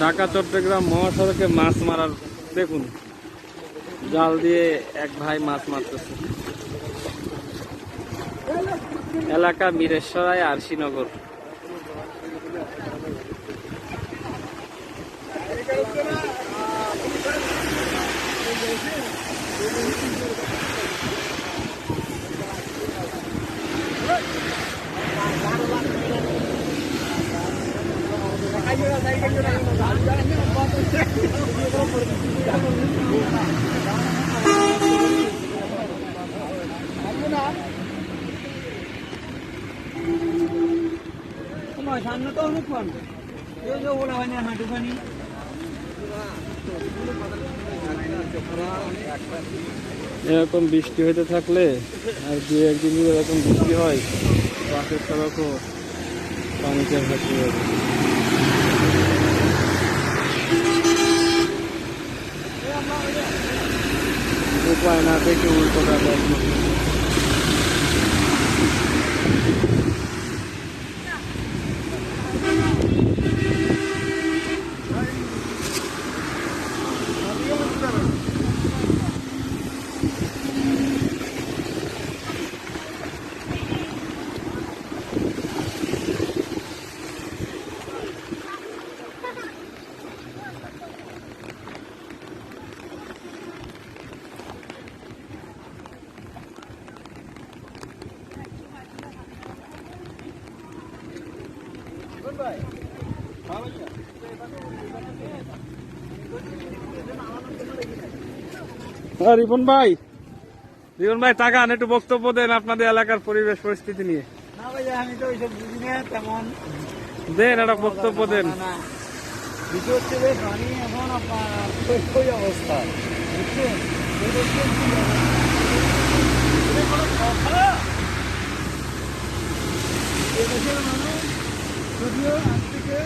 ঢাকা, চট্টগ্রাম মহাসড়কে মাছ মারার, দেখুন, জাল দিয়ে এক ভাই মাছ মারতেছে। এলাকা মিরেশ্বরায় আরশিনগর। এরকম বৃষ্টি হতে থাকলে আর দু একদিন এরকম বৃষ্টি হয় বাসের সড়কও পানিতে হবে Upa na natin yung ultra Ripon ভাই। রিপন ভাই টাকা আন একটু বক্তব্য দেন আপনাদের এলাকার পরিবেশ পরিস্থিতি নিয়ে। আমি তো ওইসব বুঝি না তেমন দেন একটা বক্তব্য দেন। বিষয় হচ্ছে যে পানি এখন আপনার অবস্থা। বুঝছেন? কোনো কথা? মানুষ যদিও আজ থেকে